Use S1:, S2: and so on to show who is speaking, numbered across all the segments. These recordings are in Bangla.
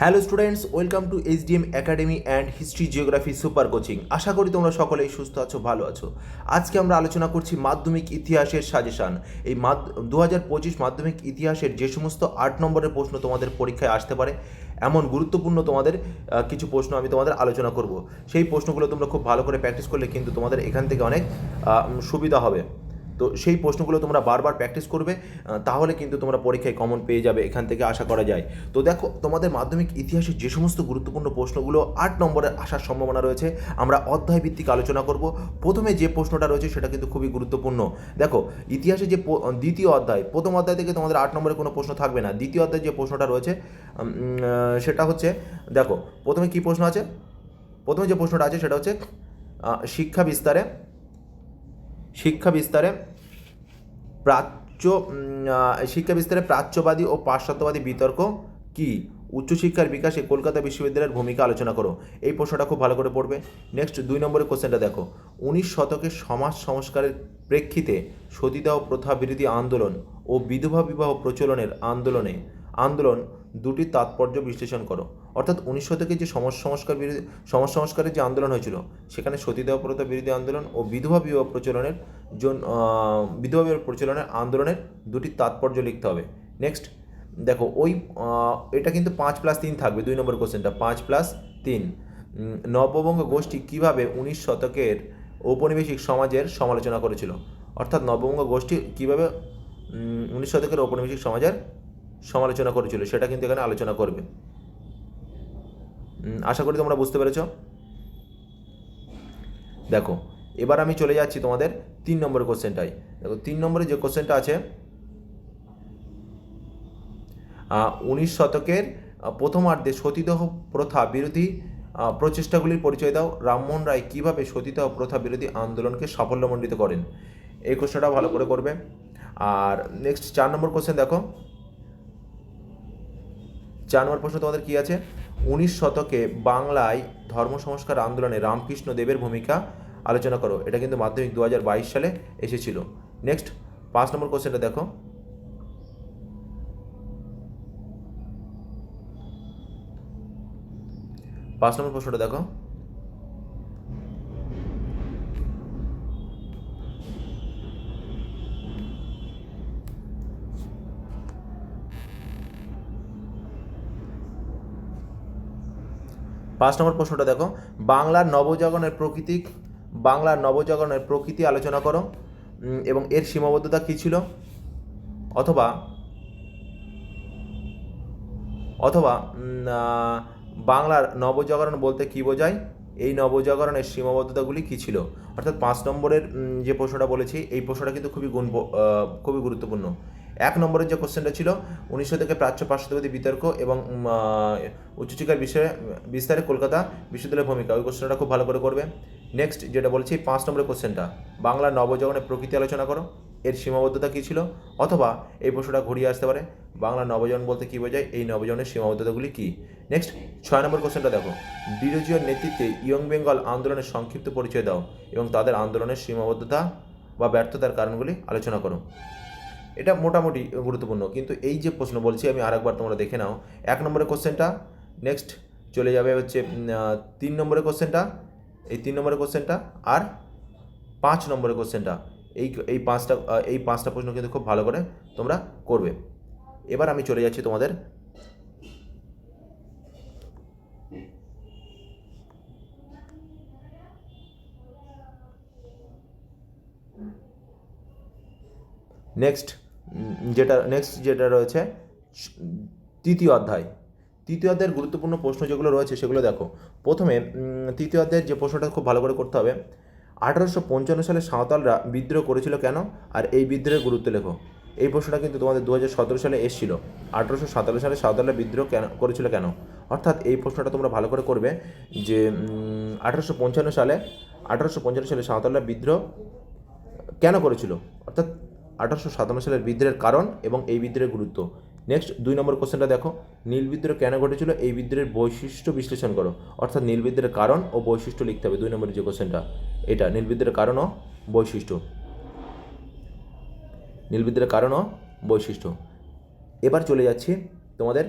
S1: Hello students welcome to HDM academy and history geography super coaching আশা করি তোমরা সকলেই সুস্থ আছো, ভালো আছো। আজকে আমরা আলোচনা করছি মাধ্যমিক ইতিহাসের সাজেশান এই দু হাজার পঁচিশ মাধ্যমিক ইতিহাসের যে সমস্ত আট নম্বরের প্রশ্ন তোমাদের পরীক্ষায় আসতে পারে, এমন গুরুত্বপূর্ণ তোমাদের কিছু প্রশ্ন আমি তোমাদের আলোচনা করব। সেই প্রশ্নগুলো তোমরা খুব ভালো করে প্র্যাকটিস করলে কিন্তু তোমাদের এখান থেকে অনেক সুবিধা হবে। তো সেই প্রশ্নগুলো তোমরা বারবার প্র্যাকটিস করবে তাহলে কিন্তু তোমরা পরীক্ষায় কমন পেয়ে যাবে, এখান থেকে আশা করা যায়। তো দেখো, তোমাদের মাধ্যমিক ইতিহাসের যে সমস্ত গুরুত্বপূর্ণ প্রশ্নগুলো আট নম্বরে আসার সম্ভাবনা রয়েছে, আমরা অধ্যায় ভিত্তিক আলোচনা করব। প্রথমে যে প্রশ্নটা রয়েছে সেটা কিন্তু খুবই গুরুত্বপূর্ণ। দেখো, ইতিহাসে যে দ্বিতীয় অধ্যায়, প্রথম অধ্যায় থেকে তোমাদের আট নম্বরে কোনো প্রশ্ন থাকবে না। দ্বিতীয় অধ্যায়ে যে প্রশ্নটা রয়েছে সেটা হচ্ছে, দেখো, প্রথমে কি প্রশ্ন আছে? প্রথমে যে প্রশ্নটা আছে সেটা হচ্ছে শিক্ষা বিস্তারে শিক্ষা বিস্তারে প্রাচ্য শিক্ষা বিস্তারে প্রাচ্যবাদী ও পাশ্চাত্যবাদী বিতর্ক কি? উচ্চশিক্ষার বিকাশে কলকাতা বিশ্ববিদ্যালয়ের ভূমিকা আলোচনা করো। এই প্রশ্নটা খুব ভালো করে পড়বে। নেক্সট দুই নম্বরের কোশ্চেনটা দেখো। উনিশ শতকের সমাজ সংস্কারের প্রেক্ষিতে সতীদাহ প্রথা বিরোধী আন্দোলন ও বিধবা বিবাহ প্রচলনের আন্দোলনে, আন্দোলন দুটি তাৎপর্য বিশ্লেষণ করো। অর্থাৎ উনিশ শতকে যে সমাজ সংস্কার বিরোধী, সমাজ সংস্কারের যে আন্দোলন হয়েছিল, সেখানে সতীদাহ প্রথা বিরোধী আন্দোলন ও বিধবা বিবাহ প্রচলনের জন্য বিধবা বিবাহ প্রচলনের আন্দোলনের দুটি তাৎপর্য লিখতে হবে। নেক্সট দেখো, ওই এটা কিন্তু পাঁচ প্লাস তিন থাকবে, দুই নম্বর কোশ্চেনটা পাঁচ প্লাস তিন। নববঙ্গ গোষ্ঠী কীভাবে উনিশ শতকের ঔপনিবেশিক সমাজের সমালোচনা করেছিল? অর্থাৎ নববঙ্গ গোষ্ঠী কীভাবে উনিশ শতকের ঔপনিবেশিক সমাজের সমালোচনা করেছিল, সেটা কিন্তু এখানে আলোচনা করবে। আশা করি তোমরা বুঝতে পেরেছ। দেখো, এবার আমি চলে যাচ্ছি তোমাদের তিন নম্বর কোশ্চেনটাই দেখো, তিন নম্বরে যে কোশ্চেনটা আছে উনিশ শতকের প্রথমার্ধে সতীদাহ প্রথা বিরোধী প্রচেষ্টাগুলির পরিচয় দাও। রামমোহন রায় কীভাবে সতীদাহ প্রথা বিরোধী আন্দোলনকে সাফল্যমণ্ডিত করেন? এই কোশ্চেনটা ভালো করে করবে। আর নেক্সট চার নম্বর কোশ্চেন দেখো। চার নম্বর প্রশ্ন তোমাদের কী আছে? উনিশ শতকে বাংলায় ধর্ম সংস্কার আন্দোলনে রামকৃষ্ণ দেবের ভূমিকা আলোচনা করো। এটা কিন্তু মাধ্যমিক দু হাজার বাইশ সালে এসেছিল। নেক্সট পাঁচ নম্বর কোশ্চেনটা দেখো। পাঁচ নম্বর প্রশ্নটা দেখো। পাঁচ নম্বর প্রশ্নটা দেখো। বাংলার নবজাগরণের প্রকৃতি, বাংলার নবজাগরণের প্রকৃতি আলোচনা করো। এবং এর সীমাবদ্ধতা কী ছিল? অথবা অথবা বাংলার নবজাগরণ বলতে কী বোঝায়? এই নবজাগরণের সীমাবদ্ধতাগুলি কী ছিল? অর্থাৎ পাঁচ নম্বরের যে প্রশ্নটা বলেছি, এই প্রশ্নটা কিন্তু খুবই গুণ খুবই গুরুত্বপূর্ণ। এক নম্বরের যে কোশ্চেনটা ছিল, উনিশশো থেকে প্রাচ্য পাশ্চাত্যবাদী বিতর্ক এবং উচ্চশিক্ষার বিষয়ে, বিস্তারে কলকাতা বিশ্ববিদ্যালয়ের ভূমিকা। ওই কোশ্চেনটা খুব ভালো করে করবে। নেক্সট যেটা বলছি, পাঁচ নম্বরের কোশ্চেনটা বাংলার নবজাগরণের প্রকৃতি আলোচনা করো। এর সীমাবদ্ধতা কী ছিল? অথবা এই প্রশ্নটা ঘুরিয়ে আসতে পারে। বাংলা নবজীবন বলতে কী বোঝায়? এই নবজীবনের সীমাবদ্ধতাগুলি কী? নেক্সট ছয় নম্বর কোশ্চেনটা দেখো। ডিরোজিওর নেতৃত্বে ইয়ং বেঙ্গল আন্দোলনের সংক্ষিপ্ত পরিচয় দাও এবং তাদের আন্দোলনের সীমাবদ্ধতা বা ব্যর্থতার কারণগুলি আলোচনা করো। এটা মোটামুটি গুরুত্বপূর্ণ। কিন্তু এই যে প্রশ্ন বলছি, আমি আরেকবার তোমরা দেখে নাও। এক নম্বরের কোশ্চেনটা নেক্সট চলে যাবে হচ্ছে তিন নম্বরের কোশ্চেনটা এই তিন নম্বরের কোশ্চেনটা আর পাঁচ নম্বরের কোশ্চেনটা এই এই পাঁচটা এই পাঁচটা প্রশ্ন কিন্তু খুব ভালো করে তোমরা করবে। এবার আমি চলে যাচ্ছি তোমাদের। নেক্সট যেটা নেক্সট যেটা রয়েছে তৃতীয় অধ্যায়। তৃতীয় অধ্যায়ের গুরুত্বপূর্ণ প্রশ্ন যেগুলো রয়েছে সেগুলো দেখো। প্রথমে তৃতীয় অধ্যায়ের যে প্রশ্নটা খুব ভালো করে করতে হবে, আঠারোশো পঞ্চান্ন সালে সাঁওতালরা বিদ্রোহ করেছিল কেন? আর এই বিদ্রোহের গুরুত্ব লেখো। এই প্রশ্নটা কিন্তু তোমাদের দু সতেরো সালে এসেছিল। আঠারোশো সাতান্ন সালে সাঁওতালরা বিদ্রোহ কেন, করেছিল কেন? অর্থাৎ এই প্রশ্নটা তোমরা ভালো করে করবে যে আঠারোশো পঞ্চান্ন সালে, আঠারোশো পঞ্চান্ন সালে সাঁওতালরা বিদ্রোহ কেন করেছিল? অর্থাৎ আঠারোশো সাতান্ন সালের বিদ্রোহের কারণ এবং এই বিদ্রোহের গুরুত্ব। নেক্সট দুই নম্বর কোশ্চেনটা দেখো। নীল বিদ্রোহ কেন ঘটেছিল? এই বিদ্রোহের বৈশিষ্ট্য বিশ্লেষণ করো। অর্থাৎ নীল বিদ্রোহের কারণ ও বৈশিষ্ট্য লিখতে হবে। দুই নম্বরের যে কোশ্চেনটা এটা নীল বিদ্রোহের কারণ ও বৈশিষ্ট্য। নীল বিদ্রোহের কারণ ও বৈশিষ্ট্য। এবার চলে যাচ্ছি তোমাদের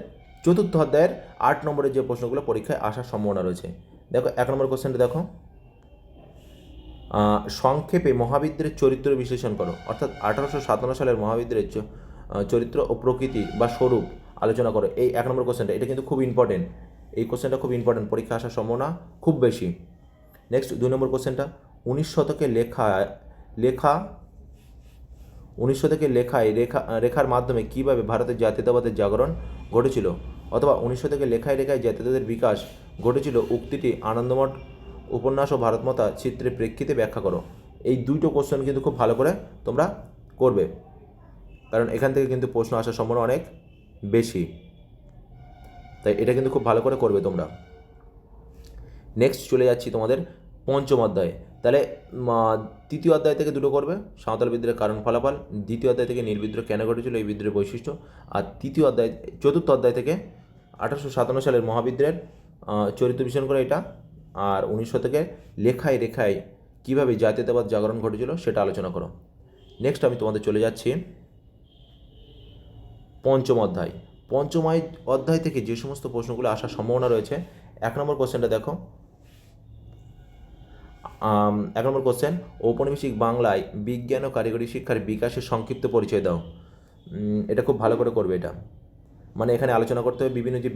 S1: চতুর্থ অধ্যায়ের আট নম্বরের যে প্রশ্নগুলো পরীক্ষায় আসার সম্ভাবনা রয়েছে। দেখো, এক নম্বর কোশ্চেনটা দেখো। সংক্ষেপে মহাবিদ্রের চরিত্র বিশ্লেষণ করো। অর্থাৎ আঠারোশো সাতান্ন সালের মহাবিদ্রের চরিত্র ও প্রকৃতি বা স্বরূপ আলোচনা করো। এই এক নম্বর কোশ্চেনটা এটা কিন্তু খুব ইম্পর্টেন্ট এই কোশ্চেনটা খুব ইম্পর্টেন্ট পরীক্ষা আসার সম্ভাবনা খুব বেশি। নেক্সট দুই নম্বর কোশ্চেনটা উনিশ শতকে লেখা লেখা, উনিশ শতকে লেখায় রেখা, রেখার মাধ্যমে কীভাবে ভারতের জাতীয়তাবাদের জাগরণ ঘটেছিল? অথবা উনিশ শতকে লেখায় রেখায় জাতীয়তাদের বিকাশ ঘটেছিল উক্তিটি আনন্দমঠ উপন্যাস ও ভারতমাতা চিত্রের প্রেক্ষিতে ব্যাখ্যা করো। এই দুইটো কোশ্চেন কিন্তু খুব ভালো করে তোমরা করবে। কারণ এখান থেকে কিন্তু প্রশ্ন আসার সম্ভাবনা অনেক বেশি। তাই এটা কিন্তু খুব ভালো করে করবে তোমরা। নেক্সট চলে যাচ্ছি তোমাদের পঞ্চম অধ্যায়ে। তাহলে তৃতীয় অধ্যায় থেকে দুটো করবে। সাঁওতাল বিদ্রোহের কারণ ফলাফল। দ্বিতীয় অধ্যায় থেকে নীল বিদ্রোহ কেন ঘটেছিল এই বিদ্রোহের বৈশিষ্ট্য। আর তৃতীয় অধ্যায়, চতুর্থ অধ্যায় থেকে আঠারোশো সাতান্ন সালের মহাবিদ্রোহের চরিত্র বিশ্লেষণ করে এটা আর উনিশ শতকে লেখায় রেখায় কীভাবে জাতীয়তাবাদ জাগরণ ঘটেছিল সেটা আলোচনা করো। নেক্সট আমি তোমাদের চলে যাচ্ছি পঞ্চম অধ্যায়। পঞ্চম অধ্যায় থেকে যে সমস্ত প্রশ্নগুলো আসার সম্ভাবনা রয়েছে, এক নম্বর কোশ্চেনটা দেখো। এক নম্বর কোশ্চেন ঔপনিবেশিক বাংলায় বিজ্ঞান ও কারিগরি শিক্ষার বিকাশের সংক্ষিপ্ত পরিচয় দাও। এটা খুব ভালো করে করবে এটা। মানে এখানে আলোচনা করতে হবে বিভিন্ন যে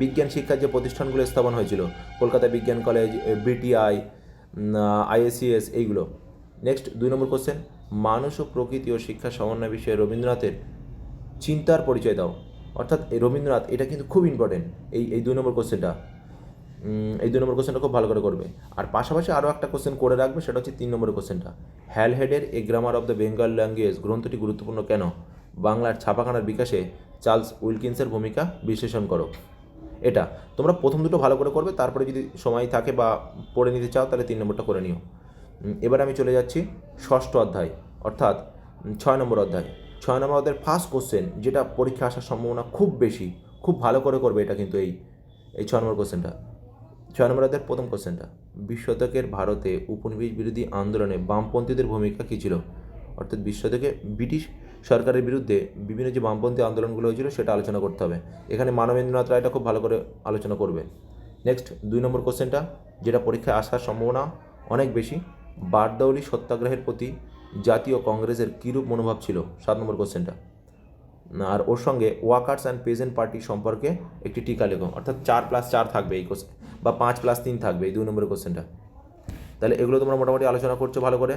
S1: বিজ্ঞান শিক্ষার যে প্রতিষ্ঠানগুলো স্থাপন হয়েছিল, কলকাতা বিজ্ঞান college B T I I A C S এইগুলো। নেক্সট দুই নম্বর কোশ্চেন মানুষ ও প্রকৃতি ও শিক্ষা সমন্বয় বিষয়ে রবীন্দ্রনাথের চিন্তার পরিচয় দাও। অর্থাৎ রবীন্দ্রনাথ, এটা কিন্তু খুব ইম্পর্টেন্ট এই এই দুই নম্বর কোশ্চেনটা এই দুই নম্বর কোশ্চেনটা খুব ভালো করে করবে। আর পাশাপাশি আরও একটা কোশ্চেন করে রাখবে, সেটা হচ্ছে তিন নম্বর কোশ্চেনটা হ্যালহেডের a grammar of the Bengal language গ্রন্থটি গুরুত্বপূর্ণ কেন? বাংলার ছাপাখানার বিকাশে চার্লস উইলকিন্সের ভূমিকা বিশ্লেষণ করো। এটা, তোমরা প্রথম দুটো ভালো করে করবে, তারপরে যদি সময় থাকে বা পড়ে নিতে চাও, তাহলে তিন নম্বরটা করে নিও। এবার আমি চলে যাচ্ছি ষষ্ঠ অধ্যায়, অর্থাৎ ছয় নম্বর অধ্যায়। ছয় নম্বর অধ্যায়ের ফার্স্ট কোশ্চেন যেটা পরীক্ষা আসার সম্ভাবনা খুব বেশি, খুব ভালো করে করবে এটা কিন্তু এই এই ছয় নম্বর কোশ্চেনটা ছয় নম্বর অধ্যায়ের প্রথম কোশ্চেনটা বিশ শতকের ভারতে উপনিবেশ বিরোধী আন্দোলনে বামপন্থীদের ভূমিকা কী ছিল? অর্থাৎ বিশ শতকে ব্রিটিশ সরকারের বিরুদ্ধে বিভিন্ন যে বামপন্থী আন্দোলনগুলো হয়েছিল সেটা আলোচনা করতে হবে। এখানে মানবেন্দ্রনাথ রায়টা খুব ভালো করে আলোচনা করবে। নেক্সট দুই নম্বর কোশ্চেনটা যেটা পরীক্ষায় আসার সম্ভাবনা অনেক বেশি বারদৌলি সত্যাগ্রহের প্রতি জাতীয় কংগ্রেসের কীরূপ মনোভাব ছিল? সাত নম্বর কোশ্চেনটা আর ওর সঙ্গে ওয়াকার্স অ্যান্ড পেজেন্ট পার্টি সম্পর্কে একটি টিকা লেখো। অর্থাৎ চার প্লাস চার থাকবে এই কোশ্চেন বা পাঁচ প্লাস তিন থাকবে এই দুই নম্বরের কোশ্চেনটা তাহলে এগুলো তোমরা মোটামুটি আলোচনা করছ ভালো করে।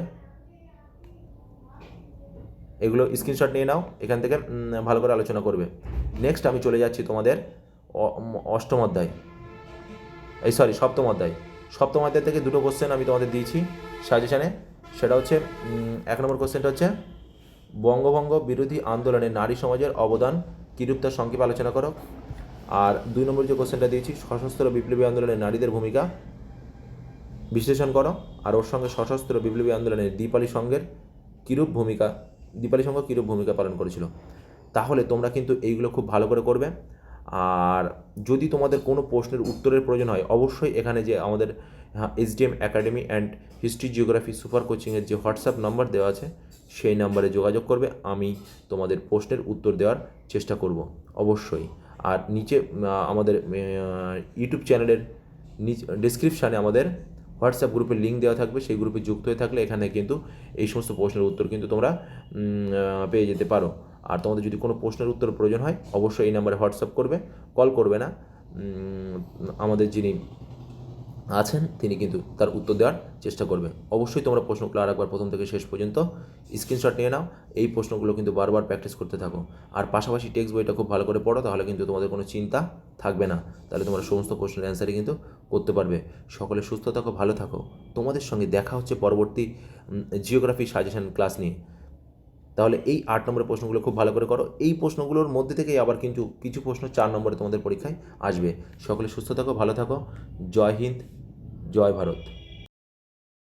S1: এগুলো স্ক্রিনশট নিয়ে নাও, এখান থেকে ভালো করে আলোচনা করবে। নেক্সট আমি চলে যাচ্ছি তোমাদের অষ্টম অধ্যায়। এই সরি সপ্তম অধ্যায়। সপ্তম অধ্যায় থেকে দুটো কোশ্চেন আমি তোমাদের দিয়েছি সাজেশানে সেটা হচ্ছে এক নম্বর কোশ্চেনটা হচ্ছে, বঙ্গভঙ্গ বিরোধী আন্দোলনে নারী সমাজের অবদান কিরূপ তার সংক্ষেপে আলোচনা করো। আর দুই নম্বর যে কোশ্চেনটা দিয়েছি, সশস্ত্র বিপ্লবী আন্দোলনে নারীদের ভূমিকা বিশ্লেষণ করো। আর ওর সঙ্গে সশস্ত্র বিপ্লবী আন্দোলনে দীপালি সংঘের কীরূপ ভূমিকা দীপালি সংঘ কীরূপ ভূমিকা পালন করেছিল? তাহলে তোমরা কিন্তু এইগুলো খুব ভালো করে করবে। আর যদি তোমাদের কোনো প্রশ্নের উত্তরের প্রয়োজন হয়, অবশ্যই এখানে যে আমাদের SDM academy and history geography super কোচিংয়ের যে হোয়াটসঅ্যাপ নাম্বার দেওয়া আছে, সেই নাম্বারে যোগাযোগ করবে। আমি তোমাদের প্রশ্নের উত্তর দেওয়ার চেষ্টা করব, অবশ্যই। আর নিচে আমাদের ইউটিউব চ্যানেলের নিচ ডিসক্রিপশানে আমাদের হোয়াটসঅ্যাপ গ্রুপের লিঙ্ক দেওয়া থাকবে, সেই গ্রুপে যুক্ত হয়ে থাকলে এখানে কিন্তু এই সমস্ত প্রশ্নের উত্তর কিন্তু তোমরা পেয়ে যেতে পারো। আর তোমাদের যদি কোনো প্রশ্নের উত্তর প্রয়োজন হয়, অবশ্যই এই নাম্বারে হোয়াটসঅ্যাপ করবে কল করবে না। আমাদের যিনি আছেন, তিনি কিন্তু তার উত্তর দেওয়ার চেষ্টা করবে অবশ্যই তোমরা প্রশ্নগুলো আর একবার প্রথম থেকে শেষ পর্যন্ত স্ক্রিনশট নিয়ে নাও। এই প্রশ্নগুলো কিন্তু বারবার প্র্যাকটিস করতে থাকো। আর পাশাপাশি টেক্সট বইটা খুব ভালো করে পড়ো, তাহলে কিন্তু তোমাদের কোনো চিন্তা থাকবে না। তাহলে তোমরা সমস্ত প্রশ্নের অ্যান্সারই কিন্তু করতে পারবে। সকলে সুস্থ থাকো, ভালো থাকো। তোমাদের সঙ্গে দেখা হচ্ছে পরবর্তী জিওগ্রাফি সাজেশন ক্লাস নিয়ে। তাহলে এই আট নম্বরের প্রশ্নগুলো খুব ভালো করে করো। এই প্রশ্নগুলোর মধ্যে থেকেই আবার কিন্তু কিছু প্রশ্ন চার নম্বরে তোমাদের পরীক্ষায় আসবে। সকলে সুস্থ থাকো, ভালো থাকো। জয় হিন্দ, জয় ভারত।